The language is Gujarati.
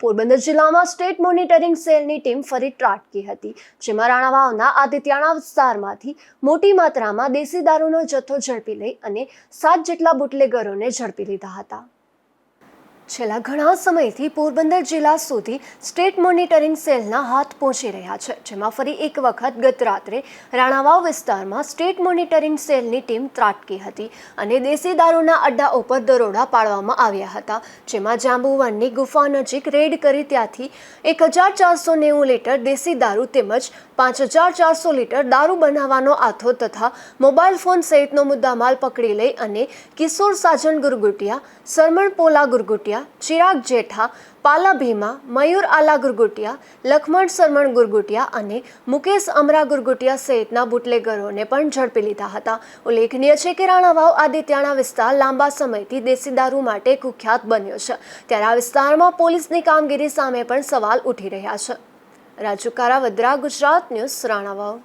પોરબંદર જિલ્લામાં સ્ટેટ મોનિટરિંગ સેલની ટીમ ફરી ત્રાટકી હતી, જેમાં રાણાવાવના આદિત્યાણા વિસ્તારમાંથી મોટી માત્રામાં દેશી દારૂનો જથ્થો ઝડપી લઈ અને સાત જેટલા બુટલેગરોને ઝડપી લીધા હતા. છેલ્લા ઘણા સમયથી પોરબંદર જિલ્લા સુધી સ્ટેટ મોનિટરિંગ સેલના હાથ પહોંચી રહ્યા છે, જેમાં ફરી એક વખત ગત રાત્રે રાણાવાવ વિસ્તારમાં સ્ટેટ મોનિટરિંગ સેલની ટીમ ત્રાટકી હતી અને દેશી દારૂના અડ્ડા ઉપર દરોડા પાડવામાં આવ્યા હતા, જેમાં જાંબુવનની ગુફા નજીક રેડ કરી ત્યાંથી એક હજાર ચારસો નેવું લીટર દેશી દારૂ તેમજ પાંચ હજાર ચારસો લીટર દારૂ બનાવવાનો આથો તથા મોબાઈલ ફોન સહિતનો મુદ્દામાલ પકડી લઈ અને કિશોર સાજન ગુરગુટિયા, સરમણ પોલા ગુરગુટિયા ચિરાગ જેઠા, પાલા ભીમા, મયુર આલા ગુરગુટિયા, લખમણ સરમણ ગુરગુટિયા અને મુકેશ અમરા ગુરગુટિયા સહિતના બુટલેગરોને પણ ઝડપી લીધા હતા. ઉલ્લેખનીય છે કે રાણાવાવ આદિત્યાણા વિસ્તાર લાંબા સમયથી દેશી દારૂ માટે કુખ્યાત બન્યો છે. ત્યારે આ વિસ્તારમાં પોલીસની કામગીરી સામે પણ સવાલ ઉઠી રહ્યા છે. રાજુ કારાવદ્રા, ગુજરાત ન્યૂઝ રાણાવાવ